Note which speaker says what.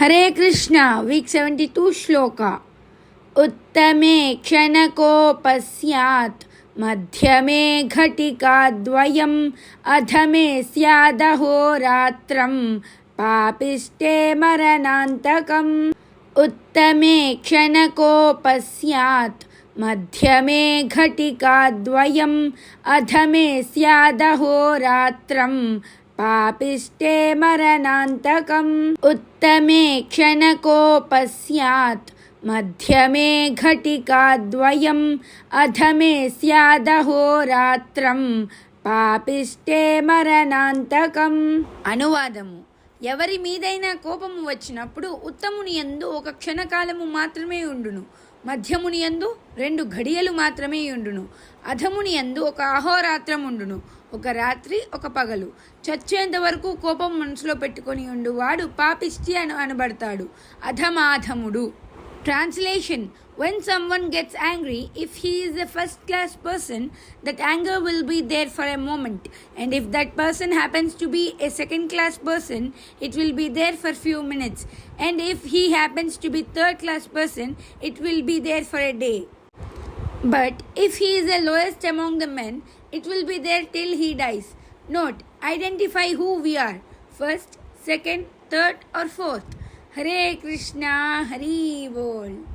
Speaker 1: Hare Krishna week seventy two श्लोक। उत्तम क्षण को पश्यात मध्यमे घटिका द्वयम् अधमे स्यादहोरात्रम्, पापिष्टे मरणान्तकम्। उत्तमे क्षणकोपस्यात्, मध्यमे घटिका द्वयम् अधमे स्यादहोरात्रम् पापिष्टे मरणान्तकम् उत्तमे क्षणकोपस्यात् मध्यमे घटिकाद्वयम् अधमे స్యాదహోరాత్రం పాపిష్టే మరణాంతకం అనువాదము ఎవరి మీదైనా కోపము వచ్చినప్పుడు ఉత్తముని యందు ఒక క్షణకాలము మాత్రమే ఉండును మధ్యముని యందు రెండు ఘడియలు మాత్రమే ఉండును. అధముని యందు ఒక అహోరాత్రం ఉండును. ఒక రాత్రి ఒక పగలు. చచ్చేంత వరకు కోపం మనసులో పెట్టుకొని ఉండువాడు పాపిష్టి అని అనబడతాడు. అధమాధముడు. Translation When someone gets angry, if he is a first class person, that anger will be there for a moment. And if that person happens to be a second class person, it will be there for few minutes. And if he happens to be third class person, it will be there for a day. But if he is the lowest among the men, it will be there till he dies. Note, identify who we are first, second, third, or fourth. हरे कृष्णा हरी बोल।